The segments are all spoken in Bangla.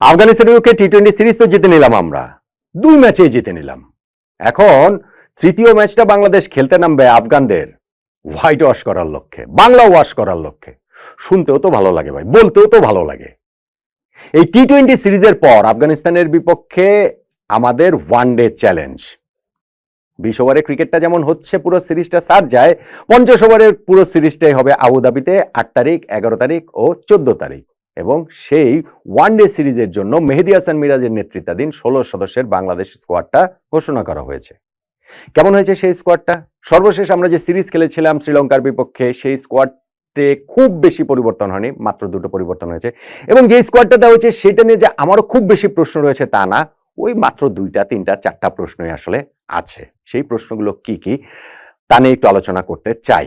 আফগানিস্তানের বিপক্ষে টি টোয়েন্টি সিরিজ তো জিতে নিলাম আমরা। দুই ম্যাচেই জিতে নিলাম। এখন তৃতীয় ম্যাচটা বাংলাদেশ খেলতে নামবে আফগানদের। হোয়াইট ওয়াশ করার লক্ষ্যে, বাংলা ওয়াশ করার লক্ষ্যে। শুনতেও তো ভালো লাগে ভাই, বলতেও তো ভালো লাগে। এই টি টোয়েন্টি সিরিজের পর আফগানিস্তানের বিপক্ষে আমাদের ওয়ান ডে চ্যালেঞ্জ বিশ ওভারের ক্রিকেটটা যেমন হচ্ছে, পুরো সিরিজটা সার যায়। পঞ্চাশ ওভারের পুরো সিরিজটাই হবে আবুধাবিতে আট তারিখ, এগারো তারিখ ও চোদ্দ তারিখ। এবং সেই ওয়ান ডে সিরিজের জন্য মেহেদি হাসান মিরাজের নেতৃত্বাধীন ষোলো সদস্যের বাংলাদেশ স্কোয়াডটা ঘোষণা করা হয়েছে। কেমন হয়েছে সেই স্কোয়াডটা? সর্বশেষ আমরা যে সিরিজ খেলেছিলাম শ্রীলঙ্কার বিপক্ষে, সেই স্কোয়াডে খুব বেশি পরিবর্তন হয়নি, মাত্র দুটো পরিবর্তন হয়েছে। এবং যে স্কোয়াডটা দেওয়া হয়েছে সেটা নিয়ে যে আমারও খুব বেশি প্রশ্ন রয়েছে তা না, ওই মাত্র দুইটা, তিনটা, চারটা প্রশ্নই আসলে আছে। সেই প্রশ্নগুলো কি কি, তা নিয়ে একটু আলোচনা করতে চাই।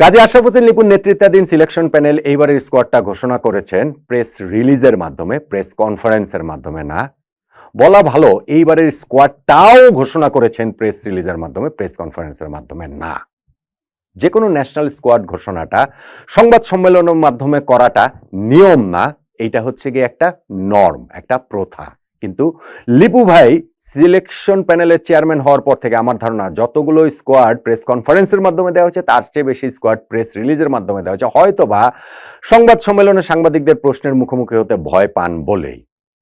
গাজী আশরাফ হোসেন লিপুর নেতৃত্বাধীন সিলেকশন প্যানেল এইবারের স্কোয়াডটা ঘোষণা করেছেন প্রেস রিলিজের মাধ্যমে, প্রেস কনফারেন্সের মাধ্যমে না। বলা ভালো, এইবারের স্কোয়াডটাও ঘোষণা করেছেন প্রেস রিলিজের মাধ্যমে, প্রেস কনফারেন্সের মাধ্যমে না। যে কোনো ন্যাশনাল স্কোয়াড ঘোষণাটা, সংবাদ সম্মেলনের মাধ্যমে করাটা নিয়ম না, এইটা হচ্ছে গিয়ে একটা নর্ম, একটা প্রথা। কিন্তু লিপু ভাই সিলেকশন প্যানেলের চেয়ারম্যান হওয়ার পর থেকে আমার ধারণা, যতগুলো স্কোয়াড প্রেস কনফারেন্সের মাধ্যমে দেওয়া হচ্ছে তার চেয়ে বেশি স্কোয়াড প্রেস রিলিজের মাধ্যমে দেওয়া হচ্ছে হয়তো বা সংবাদ সম্মেলনে সাংবাদিকদের প্রশ্নের মুখোমুখি হতে ভয় পান বলেই।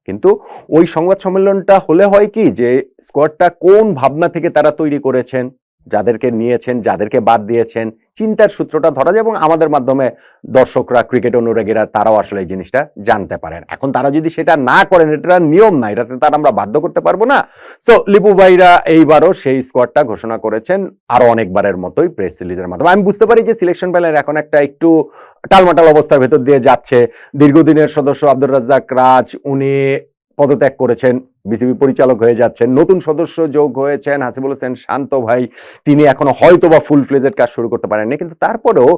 কিন্তু ওই সংবাদ সম্মেলনটা হলে হয় কি যে স্কোয়াডটা কোন ভাবনা থেকে তারা তৈরি করেছেন, যাদেরকে নিয়েছেন, যাদেরকে বাদ দিয়েছেন চিন্তার সূত্রটা ধরা যায় এবং আমাদের মাধ্যমে দর্শকরা, ক্রিকেট অনুরাগীরা তারাও আসলে এই জিনিসটা জানতে পারেন। এখন তারা যদি সেটা না করেন, এটা নিয়ম না, এটাতে তারা আমরা বাধ্য করতে পারব না। সো লিপু ভাইরা এইবারও সেই স্কোয়াডটা ঘোষণা করেছেন আরও অনেকবারের মতোই প্রেস রিলিজের মাধ্যমে। আমি বুঝতে পারি যে সিলেকশন প্যানেল এখন একটা একটু টালমাটাল অবস্থার ভেতর দিয়ে যাচ্ছে। দীর্ঘদিনের সদস্য আব্দুর রাজ্জাক রাজ, উনি পদত্যাগ করেছেন, বিসিবি পরিচালক হয়ে যাচ্ছেন, নতুন সদস্য যোগ হয়েছেন, হাসিবুল হোসেন শান্ত ভাই, তিনি এখনও হয়তো বা ফুল ফ্লেজের কাজ শুরু করতে পারেননি, কিন্তু তারপরেও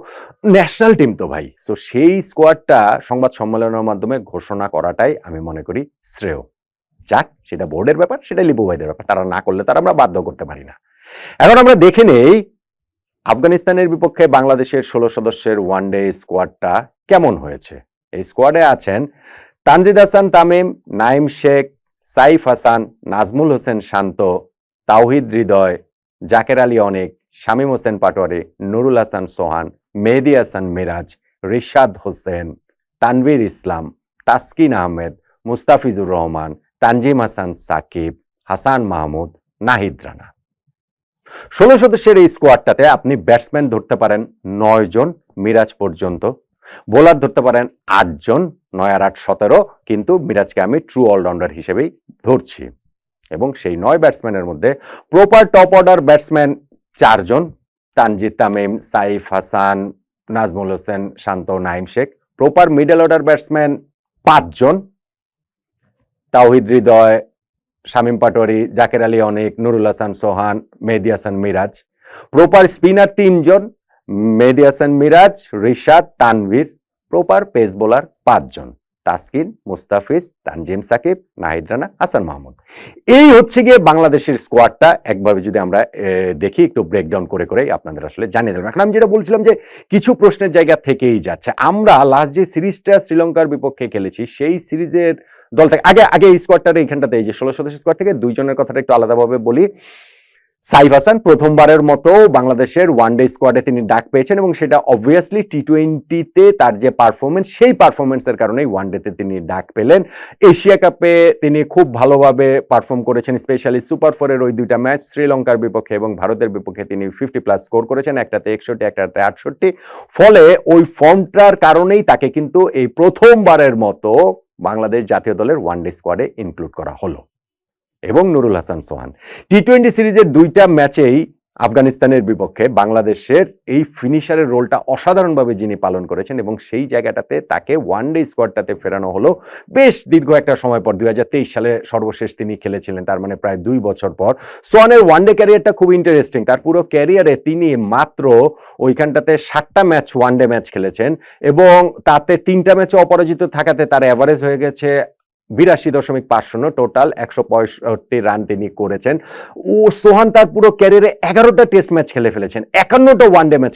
ন্যাশনাল টিম তো ভাই। সো সেই স্কোয়াডটা সংবাদ সম্মেলনের মাধ্যমে ঘোষণা করাটাই আমি মনে করি শ্রেয়। যাক, সেটা বোর্ডের ব্যাপার, সেটা লিপু ভাইদের ব্যাপার, তারা না করলে তারা আমরা বাধ্য করতে পারি না। এখন আমরা দেখে নেই আফগানিস্তানের বিপক্ষে বাংলাদেশের ষোলো সদস্যের ওয়ান ডে স্কোয়াডটা কেমন হয়েছে। এই স্কোয়াডে আছেন তানজিদ হাসান, তামিম, নাইম শেখ, সাইফ হাসান, নাজমুল হোসেন শান্ত, তাওহিদ হৃদয়, জাকের আলী অনেক, শামীম হোসেন পাটোয়ারি, নুরুল হাসান সোহান, মেহেদি হাসান মিরাজ, রিশাদ হোসেন, তানভীর ইসলাম, তাসকিন আহমেদ, মুস্তাফিজুর রহমান, তানজিম হাসান সাকিব, হাসান মাহমুদ, নাহিদ রানা। ষোলো সদস্যের এই স্কোয়াডটাতে আপনি ব্যাটসম্যান ধরতে পারেন নয় জন মিরাজ পর্যন্ত। বোলার ধরতে পারেন আটজন, নয় আর আট সতেরো, কিন্তু মিরাজকে আমি ট্রু অলরাউন্ডার হিসেবেই ধরছি। এবং সেই নয় ব্যাটসম্যানের মধ্যে প্রপার টপ অর্ডার ব্যাটসম্যান চারজন, Tanzid Tamim, Saif Hasan, Najmul Hossain, Shanto Naim Sheikh. Proper middle order batsman পাঁচজন, তাওহিদ হৃদয়, শামীম পাটোয়ারি, জাকের আলী অনেক, নুরুল হাসান সোহান, মেহেদি হাসান মিরাজ। প্রপার স্পিনার তিনজন Mehedi Hasan Miraz, Rishad Tanvir, proper pace bowler পাঁচজন। তাসকিন, মুস্তাফিজ, তানজিম সাকিব, নাহিদ রানা, হাসান মাহমুদ। এই হচ্ছে গিয়ে বাংলাদেশের স্কোয়াডটা। একভাবে যদি আমরা দেখি, একটু ব্রেকডাউন করে করে আপনাদের আসলে জানিয়ে দেবেন এখন আমি যেটা বলছিলাম যে, কিছু প্রশ্নের জায়গা থেকেই যাচ্ছে। আমরা লাস্ট যে সিরিজটা শ্রীলঙ্কার বিপক্ষে খেলেছি, সেই সিরিজের দল থেকে আগে আগে এই স্কোয়াডটার এইখানটাতে, এই যে ষোলো সদস্য স্কোয়াড থেকে দুইজনের কথাটা একটু আলাদাভাবে বলি। সাইফ হাসান প্রথমবারের মতো বাংলাদেশের ওয়ান ডে স্কোয়াডে তিনি ডাক পেয়েছেন এবং সেটা অবভিয়াসলি টি টোয়েন্টিতে তার যে পারফরমেন্স সেই পারফরমেন্সের কারণেই ওয়ান ডেতে তিনি ডাক পেলেন। এশিয়া কাপে তিনি খুব ভালোভাবে পারফর্ম করেছেন স্পেশালি সুপার ফোরের ওই দুইটা ম্যাচ শ্রীলঙ্কার বিপক্ষে এবং ভারতের বিপক্ষে তিনি ফিফটি প্লাস স্কোর করেছেন, একটাতে একষট্টি, একটাতে আটষট্টি। ফলে ওই ফর্মটার কারণেই তাকে কিন্তু এই প্রথমবারের মতো বাংলাদেশ জাতীয় দলের ওয়ান ডে স্কোয়াডে ইনক্লুড করা হলো। এবং নুরুল হাসান সোহান। টি টোয়েন্টি সিরিজের দুইটা ম্যাচেই আফগানিস্তানের বিপক্ষে বাংলাদেশের এই ফিনিশারের রোলটা অসাধারণভাবে যিনি পালন করেছেন এবং সেই জায়গাটাতে তাকে ওয়ান ডে স্কোয়াডটাতে ফেরানো হলো বেশ দীর্ঘ একটা সময় পর। দুই হাজার তেইশ সালে সর্বশেষ তিনি খেলেছিলেন, তার মানে প্রায় দুই বছর পর। সোয়ানের ওয়ান ডে ক্যারিয়ারটা খুব ইন্টারেস্টিং তার পুরো ক্যারিয়ারে তিনি মাত্র ওইখানটাতে সাতটা ম্যাচ ওয়ান ডে ম্যাচ খেলেছেন এবং তাতে তিনটা ম্যাচে অপরাজিত থাকাতে তার অ্যাভারেজ হয়ে গেছে বিরাশি দশমিক পাঁচ শূন্য টোটাল একশো পঁয়ষট্টি রান তিনি করেছেন। ও সোহান তার পুরো ক্যারিয়ারে এগারোটা টেস্ট ম্যাচ খেলে ফেলেছেন, একান্নটা one day match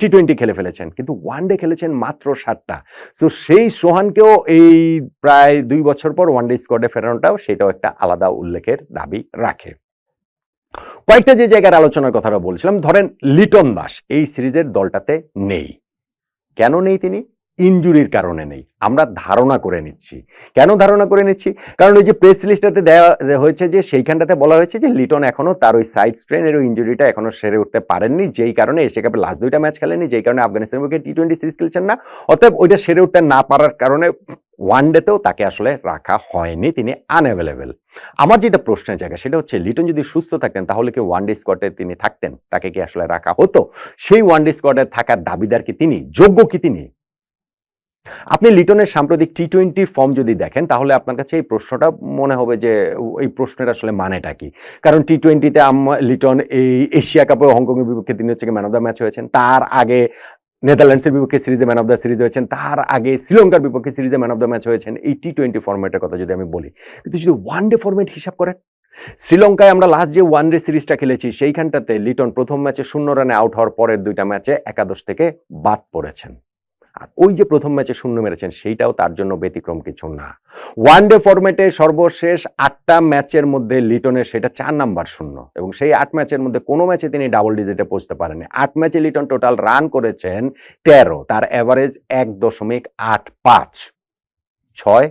T twenty খেলে ফেলেছেন, কিন্তু ওয়ানডে খেলেছেন মাত্র ষাটটা সো সেই সোহানকেও এই প্রায় দুই বছর পর ওয়ানডে স্কোয়াডে ফেরানোটাও সেটাও একটা আলাদা উল্লেখের দাবি রাখে। কয়েকটা যে জায়গার আলোচনার কথাটা বলছিলাম, ধরেন লিটন দাস, এই সিরিজের দলটাতে নেই। কেন নেই তিনি? ইনজুরির কারণে নেই। আমরা ধারণা করে নিচ্ছি। কেন ধারণা করে নিচ্ছি? কারণ ওই যে প্রেস লিস্টটাতে দেওয়া হয়েছে যে সেইখানটাতে বলা হয়েছে যে লিটন এখনও তার ওই সাইড স্ট্রেনের ওই ইঞ্জুরিটা এখনও সেরে উঠতে পারেননি, যেই কারণে এসে কাপে লাস্ট দুইটা ম্যাচ খেলেনি, যেই কারণে আফগানিস্তানের পক্ষে টি টোয়েন্টি সিরিজ খেলছেন না। অতএব ওইটা সেরে উঠতে না পারার কারণে ওয়ান ডেতেও তাকে আসলে রাখা হয়নি, তিনি আনঅ্যাভেলেবেল আমার যেটা প্রশ্নের জায়গা, সেটা হচ্ছে লিটন যদি সুস্থ থাকতেন, তাহলে কি ওয়ান ডে স্কোয়াডে তিনি থাকতেন? তাকে কি আসলে রাখা হতো? সেই ওয়ান ডে স্কোয়াডে থাকার দাবিদার কি তিনি? যোগ্য কি তিনি? আপনি লিটনের সাম্প্রতিক টি টোয়েন্টির ফর্ম যদি দেখেন, তাহলে আপনার কাছে এই প্রশ্নটা মনে হবে যে এই প্রশ্নের আসলে মানেটা কি? কারণ টি টোয়েন্টিতে লিটন এই এশিয়া কাপে হংকংয়ের বিপক্ষে তিনি হচ্ছে ম্যান অফ দ্য ম্যাচ হয়েছেন। তার আগে নেদারল্যান্ডসের বিপক্ষে সিরিজে ম্যান অফ দ্য সিরিজ হয়েছেন। তার আগে শ্রীলঙ্কার বিপক্ষে সিরিজে ম্যান অফ দ্য ম্যাচ হয়েছেন। এই টি টোয়েন্টি ফর্মেটের কথা যদি আমি বলি, কিন্তু যদি ওয়ান ডে ফর্মেট হিসাব করেন, শ্রীলঙ্কায় আমরা লাস্ট যে ওয়ান ডে সিরিজটা খেলেছি, সেইখানটাতে লিটন প্রথম ম্যাচে শূন্য রানে আউট হওয়ার পরের দুইটা ম্যাচে একাদশ থেকে বাদ পড়েছেন। আর ওই যে প্রথম ম্যাচে শূন্য মেরেছেন, সেইটাও তার জন্য ব্যতিক্রম কিছু না। ওয়ান ডে ফরম্যাটে সর্বশেষ আটটা ম্যাচের মধ্যে লিটনের সেটা চার নাম্বার শূন্য এবং সেই আট ম্যাচের মধ্যে কোনো ম্যাচে তিনি ডাবল ডিজিটে পৌঁছতে পারেনি আট ম্যাচে লিটন টোটাল রান করেছেন তেরো, তার অ্যাভারেজ এক দশমিক আট পাঁচ, ছয়,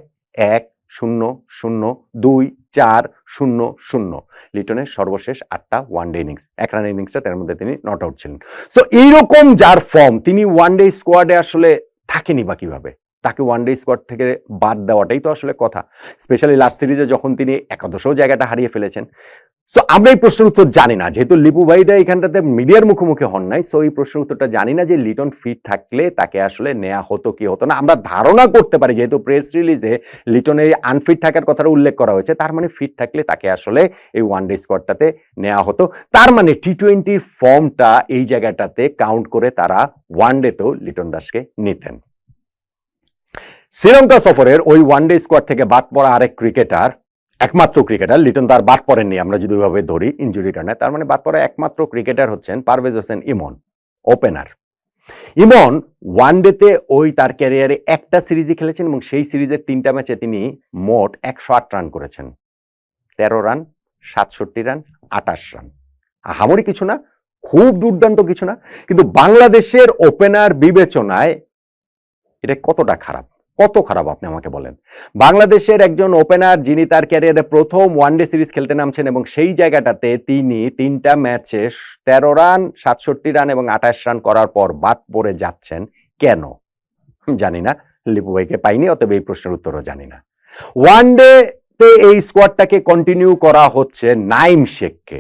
এক, শূন্য শূন্য, দুই চার শূন্য শূন্য। লিটনের সর্বশেষ আটটা ওয়ান ডে ইনিংস এক রান ইনিংসটা তার মধ্যে তিনি নট আউট ছিলেন। সো এইরকম যার ফর্ম তিনি ওয়ান ডে স্কোয়াডে আসলে থাকেনি বা কীভাবে? তাকে ওয়ান ডে স্কোয়াড থেকে বাদ দেওয়াটাই তো আসলে কথা। স্পেশালি লাস্ট সিরিজে যখন তিনি একাদশও জায়গাটা হারিয়ে ফেলেছেন। সো আমরা এই প্রশ্নের উত্তর জানি না। যেহেতু লিপু ভাইটা এখানটাতে মিডিয়ার মুখোমুখি হন নাই সো এই প্রশ্নের উত্তরটা জানি না যে লিটন ফিট থাকলে তাকে আসলে নেওয়া হতো কি হতো না। আমরা ধারণা করতে পারি, যেহেতু প্রেস রিলিজে লিটনের আনফিট থাকার কথাটা উল্লেখ করা হয়েছে, তার মানে ফিট থাকলে তাকে আসলে এই ওয়ান ডে স্কোয়াডটাতে নেওয়া হতো। তার মানে টি টোয়েন্টির ফর্মটা এই জায়গাটাতে কাউন্ট করে তারা ওয়ান ডেতেও লিটন দাসকে নিতেন। শ্রীলঙ্কা সফরের ওই ওয়ান ডে স্কোয়াড থেকে বাদ পড়া আরেক ক্রিকেটার একমাত্র ক্রিকেটার লিটন তার বাদ পড়েননি, আমরা যদি ওইভাবে ধরি ইঞ্জুরির কারণে তার মানে বাদ পড়া একমাত্র ক্রিকেটার হচ্ছেন পারভেজ হোসেন ইমন ওপেনার ইমন ওয়ান ডেতে ওই তার ক্যারিয়ারে একটা সিরিজই খেলেছেন এবং সেই সিরিজের তিনটা ম্যাচে তিনি মোট একশো আট রান করেছেন। তেরো রান সাতষট্টি রান আটাশ রান হামরি কিছু না, খুব দুর্দান্ত কিছু না, কিন্তু বাংলাদেশের ওপেনার বিবেচনায় এটা কতটা খারাপ? কত খারাপ আপনি আমাকে বলেন। বাংলাদেশের একজন ওপেনার যিনি তার ক্যারিয়ারে প্রথম ওয়ানডে সিরিজ খেলতে নামছেন এবং সেই জায়গাটাতে তিনি তিনটা ম্যাচে তেরো রান, সাতষট্টি রান এবং আঠাশ রান করার পর বাদ পড়ে যাচ্ছেন। কেন? জানি না। লিপু ভাইকে পাইনি, অতএব এই প্রশ্নের উত্তরও জানি না। ওয়ানডে তে এই স্কোয়াডটাকে কন্টিনিউ করা হচ্ছে নাইম শেখকে।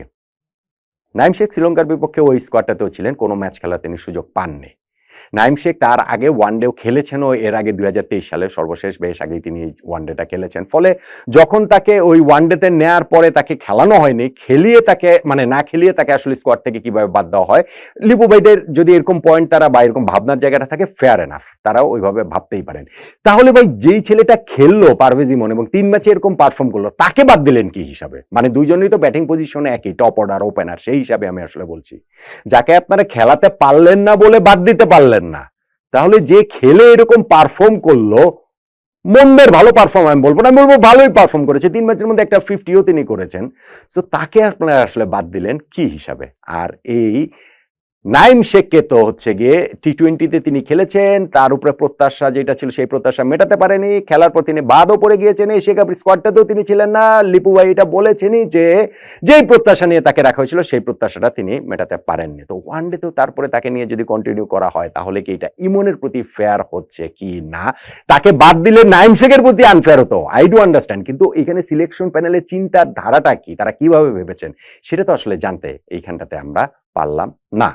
নাইম শেখ শ্রীলঙ্কার বিপক্ষে ওই স্কোয়াডটাতেও ছিলেন, কোনো ম্যাচ খেলার তিনি সুযোগ পাননি। নাইম শেখ তার আগে ওয়ানডেও খেলেছেনও এর আগে দুই সালে সর্বশেষ, বেশ আগেই তিনি ওয়ানডেটা খেলেছেন। ফলে যখন তাকে ওই ওয়ানডেতে নেয়ার পরে তাকে খেলানো হয়নি, খেলিয়ে তাকে মানে না খেলিয়ে তাকে আসলে স্কোয়াড থেকে কীভাবে বাদ দেওয়া হয়, লিপু ভাইদের যদি এরকম পয়েন্ট তারা বা এরকম ভাবনার জায়গাটা থাকে ফেয়ার এনাফ তারাও ওইভাবে ভাবতেই পারেন। তাহলে ভাই, যেই ছেলেটা খেললো পারভেজ ইমন এবং তিন ম্যাচে এরকম পারফর্ম করল, তাকে বাদ দিলেন কি হিসাবে? মানে দুইজনই তো ব্যাটিং পজিশনে একই টপ অর্ডার ওপেনার সেই হিসাবে আমি আসলে বলছি। যাকে আপনারা খেলাতে পারলেন না বলে বাদ দিতে পারলেন না। তাহলে যে খেলে এরকম পারফর্ম করল, মন্দের ভালো পারফর্ম আমি বলব না, আমি বলব ভালোই পারফর্ম করেছে। তিন ম্যাচের মধ্যে একটা ফিফটিও তিনি করেছেন। সো তাকে আপনারা আসলে বাদ দিলেন কি হিসাবে? আর এই নাইম শেখকে তো হচ্ছে গিয়ে টি টোয়েন্টিতে তিনি খেলেছেন, তার উপরে প্রত্যাশা যেটা ছিল সেই প্রত্যাশা মেটাতে পারেনি। খেলার পর তিনি বাদও পড়ে গিয়েছেন এশিয়া কাপ স্কোয়াডটাতেও তিনি ছিলেন না। লিপু ভাই এটা বলেছেনই যে যেই প্রত্যাশা নিয়ে তাকে রাখা হয়েছিল, সেই প্রত্যাশাটা তিনি মেটাতে পারেননি। তো ওয়ান ডেতেও তারপরে তাকে নিয়ে যদি কন্টিনিউ করা হয়, তাহলে কি এটা ইমনের প্রতি ফেয়ার হচ্ছে কি না? তাকে বাদ দিলে নাইম শেখের প্রতি আনফেয়ার হতো আই ডু আন্ডারস্ট্যান্ড কিন্তু এখানে সিলেকশন প্যানেলের চিন্তার ধারাটা কি? তারা কীভাবে ভেবেছেন? সেটা তো আসলে জানতে এইখানটাতে আমরা পারলাম না।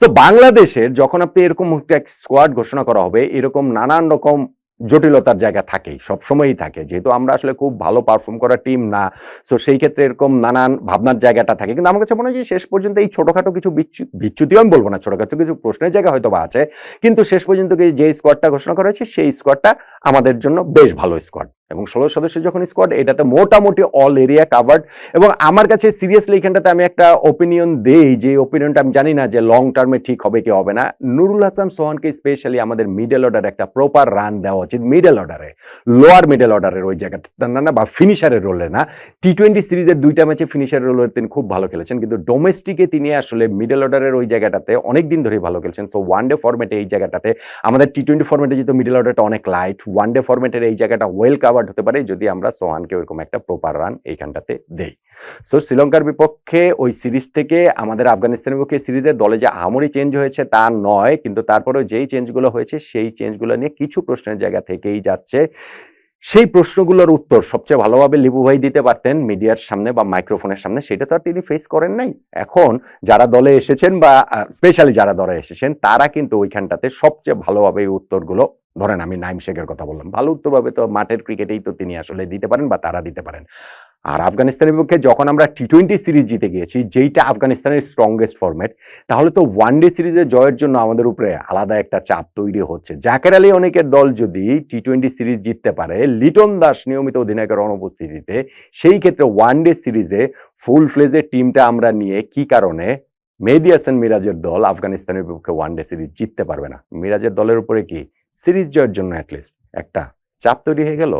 সো বাংলাদেশের যখন আপনি এরকম একটা স্কোয়াড ঘোষণা করা হবে এরকম নানান রকম জটিলতার জায়গা থাকেই, সবসময়ই থাকে। যেহেতু আমরা আসলে খুব ভালো পারফর্ম করা টিম না সো সেই ক্ষেত্রে এরকম নানান ভাবনার জায়গাটা থাকে। কিন্তু আমার কাছে মনে হয় যে শেষ পর্যন্ত এই ছোটখাটো কিছু বিচ্যু- বিচ্যুতিও আমি বলব না, ছোটখাটো কিছু প্রশ্নের জায়গা হয়তো বা আছে, কিন্তু শেষ পর্যন্ত যে স্কোয়াডটা ঘোষণা করা হয়েছে, সেই স্কোয়াডটা আমাদের জন্য বেশ ভালো স্কোয়াড এবং ষোলো সদস্য যখন স্কোয়াড এটাতে মোটামুটি অল এরিয়া কাভার্ড এবং আমার কাছে সিরিয়াসলি এখানটাতে আমি একটা ওপিনিয়ন দেই, যে ওপিনিয়নটা আমি জানি না যে লং টার্মে ঠিক হবে কি হবে না। নুরুল হাসান সোহানকে স্পেশালি আমাদের মিডল অর্ডার একটা প্রপার রান দেওয়া উচিত মিডল অর্ডারে লোয়ার মিডল অর্ডারের ওই জায়গাটা না বা ফিনিশারের রোলে না। টি টোয়েন্টি সিরিজের দুইটা ম্যাচে ফিনিশারের রোলে তিনি খুব ভালো খেলেছেন, কিন্তু ডোমেস্টিকে তিনি আসলে মিডল অর্ডারের ওই জায়গাটাতে অনেক দিন ধরেই ভালো খেলছেন। সো ওয়ান ডে ফরম্যাটে এই জায়গাটাতে আমাদের টি টোয়েন্টি ফরম্যাটে যেহেতু মিডল অর্ডারটা অনেক লাইট ওয়ান ডে ফরম্যাটের এই জায়গাটা ওয়েল কাভার্ড হতে পারে যদি আমরা সোহানকে ওইরকম একটা প্রপার রান এইখানটাতে দেই। সো শ্রীলঙ্কার বিপক্ষে ওই সিরিজ থেকে আমাদের আফগানিস্তানের বিপক্ষে সিরিজের দলে যে আহামরি চেঞ্জ হয়েছে তা নয়, কিন্তু তারপরেও যেই চেঞ্জগুলো হয়েছে সেই চেঞ্জগুলো নিয়ে কিছু প্রশ্নের জায়গা থেকেই যাচ্ছে। সেই প্রশ্নগুলোর উত্তর সবচেয়ে ভালোভাবে লিপুভাই দিতে পারতেন মিডিয়ার সামনে বা মাইক্রোফোনের সামনে, সেটা তো আর তিনি ফেস করেন নাই। এখন যারা দলে এসেছেন বা স্পেশালি যারা দলে এসেছেন, তারা কিন্তু ওইখানটাতে সবচেয়ে ভালোভাবে এই উত্তরগুলো ধরেন আমি নাইম শেখের কথা বললাম। ভালো উত্তরভাবে তো মাঠের ক্রিকেটেই তো তিনি আসলে দিতে পারেন বা তারা দিতে পারেন। আর আফগানিস্তানের বিপক্ষে যখন আমরা টি টোয়েন্টি সিরিজ জিতে গিয়েছি, যেইটা আফগানিস্তানের স্ট্রংগেস্ট ফরম্যাট তাহলে তো ওয়ান ডে সিরিজে জয়ের জন্য আমাদের উপরে আলাদা একটা চাপ তৈরি হচ্ছে। জাকের আলী অনেকের দল যদি টি টোয়েন্টি সিরিজ জিততে পারে, লিটন দাস নিয়মিত অধিনায়কের অনুপস্থিতিতে, সেই ক্ষেত্রে ওয়ান ডে সিরিজে ফুল ফ্লেজের টিমটা আমরা নিয়ে কি কারণে মেহেদি হাসান মিরাজের দল আফগানিস্তানের বিপক্ষে ওয়ান ডে সিরিজ জিততে পারবে না? মিরাজের দলের উপরে কি? সিরিজ জয়ের জন্য অ্যাটলিস্ট একটা চাপ তৈরি হয়ে গেল।